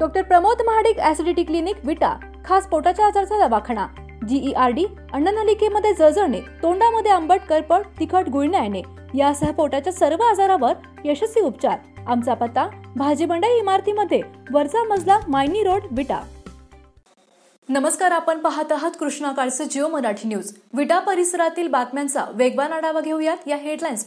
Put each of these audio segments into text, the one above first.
Doctor Pramod Mahadik acidity clinic Vita खास पोटाच्या आजाराचा दवाखाना. जीईआरडी अन्ननलिकेमध्ये जळजळणे तोंडामध्ये आंबट करपट तिखट गुळण्या येणे यासह पोटाच्या सर्व आजारावर यशस्वी उपचार. आमचा पत्ता भाजीबंडा इमारतीमध्ये वरचा मजला मायनी रोड विटा. नमस्कार आपण पाहत आहात कृष्णा काळचं जिओ मराठी न्यूज. विटा परिसरातील बातम्यांचा वेगवान आढावा घेऊयात या हेडलाईन्स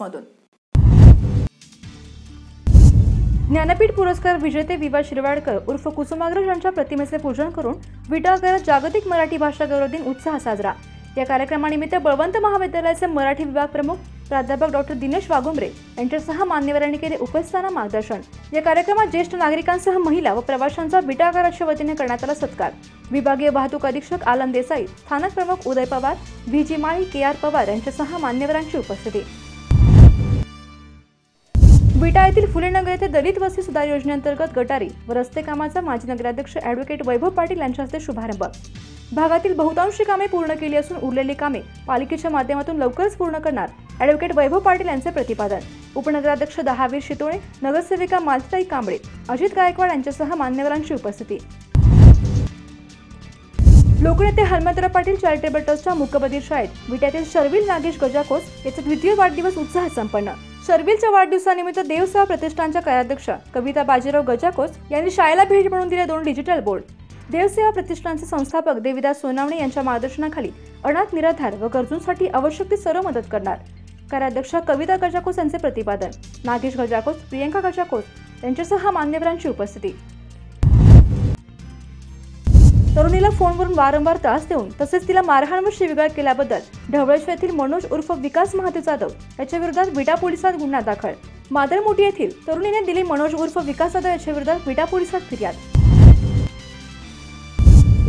ज्ञानपीठ पुरस्कार विजेते विवा शिरवाडकर उर्फ कुसुमाग्रज यांच्या प्रतिमेचे पूजन करून विटा करत जागतिक मराठी भाषा गौरव दिन उत्साह साजरा. या कार्यक्रमानिमित्त बळवंत महाविद्यालयाचे मराठी विभाग प्रमुख प्राध्यापक डॉक्टर दिनेश वाघुंबरे यांच्यासह मान्यवरांनी केले उपस्थाना मार्गदर्शन. या कार्यक्रमात ज्येष्ठ नागरिकांसह महिला व प्रवाशांचा विटाकाराच्या वतीने करण्यात आला सत्कार. विभागीय वाहतूक अधीक्षक आलम देसाई स्थानक प्रमुख Uday Pawar V G Mali K R Pawar यांच्यासह मान्यवरांची उपस्थिती. बिटा येथील फुलेनगर येथे दलित वस्ती सुधार योजनेअंतर्गत गटारी व रस्ते कामाचा माजी नगराध्यक्ष ॲडव्होकेट वैभव पाटील यांच्या हस्ते शुभारंभ. भागातील बहुतांशी कामे पूर्ण केली असून उरलेली कामे पालिकेच्या माध्यमातून लवकरच पूर्ण करणार ॲडव्होकेट वैभव पाटील यांचे प्रतिपादन. उपनगराध्यक्ष दहावीर शितोळे नगरसेविका मालताई कांबळे अजित गायकवाड यांच्यासह मान्यवरांची उपस्थिती. लोकनेते हनुमंतराव पाटील चॅरिटेबल ट्रस्टच्या मुकबधीर शाळेत विट्यातील शर्विल नागेश गजाकोस याचा द्वितीय वाढदिवस उत्साहात संपन्न. शर्विलच्या वाढदिवसानिमित्त देवसेवा प्रतिष्ठानच्या कार्याध्यक्ष कविता बाजीराव गजाकोस यांनी शाळेला भेट म्हणून दिले दोन डिजिटल बोर्ड. देवसेवा प्रतिष्ठानचे संस्थापक देविदास सोनावणे यांच्या मार्गदर्शनाखाली अनाथ निराधार व गरजूंसाठी आवश्यक ती सर्व मदत करणार. कार्याध्यक्ष कविता गजाकोस यांचे प्रतिपादन. नागेश गजाकोस प्रियंका गजाकोस यांच्यासह मान्यवरांची उपस्थिती. तरुणीला फोनवरून वारंवार त्रास देऊन तसेच तिला मारहाण व शिवीगाळ केल्याबद्दल ढवळेश्वर येथील मनोज उर्फ विकास महाते जाधव याच्या विरोधात विटा पोलिसात गुन्हा दाखल. मादरमोटी येथील तरुणीने दिली मनोज उर्फ विकास जाधव याच्या विरोधात विटा पोलिसात फिर्याद.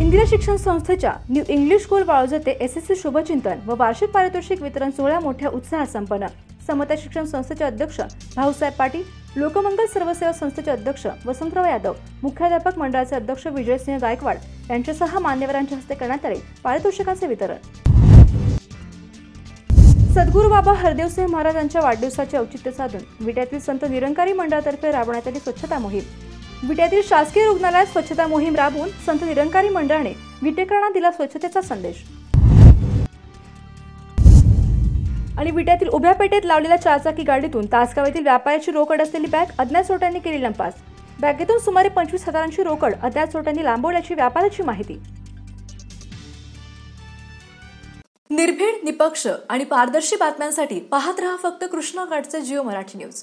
इंदिरा शिक्षण संस्थेच्या न्यू इंग्लिश स्कूल वाळूज येथे एस एस सी शुभचिंतन व वार्षिक पारितोषिक वितरण सोहळा मोठ्या उत्साहात संपन्न. समता शिक्षण संस्थेचे अध्यक्ष भाऊसाहेब पाटील लोकमंगल सर्वसेवा संस्थेचे अध्यक्ष वसंतराव यादव मुख्याध्यापक मंडळाचे अध्यक्ष विजयसिंह गायकवाड यांच्यासह मान्यवरांच्या हस्ते करण्यात आले. पारितोषिकाचे वितरण. सद्गुरू बाबा हरदेवसिंह महाराज यांच्या वाढदिवसाचे औचित्य साधून विट्यातील संत निरंकारी मंडळातर्फे राबवण्यात आली स्वच्छता मोहीम. विट्यातील शासकीय रुग्णालयात स्वच्छता मोहीम राबवून संत निरंकारी मंडळाने विटेकरांना दिला स्वच्छतेचा संदेश. आणि विट्यातील उभ्या पेटेत लावलेल्या चारचाकी गाडीतून तासगाव येथील व्यापाऱ्याची रोकड असलेली बॅग अज्ञात चोरट्यांनी केली लंपास. बॅगेतून सुमारे पंचवीस हजारांची रोकड अज्ञात चोरट्यांनी लांबवल्याची व्यापाऱ्याची माहिती. निर्भीड निपक्ष आणि पारदर्शी बातम्यांसाठी पाहत रहा फक्त कृष्णाकाठचे जिओ मराठी न्यूज.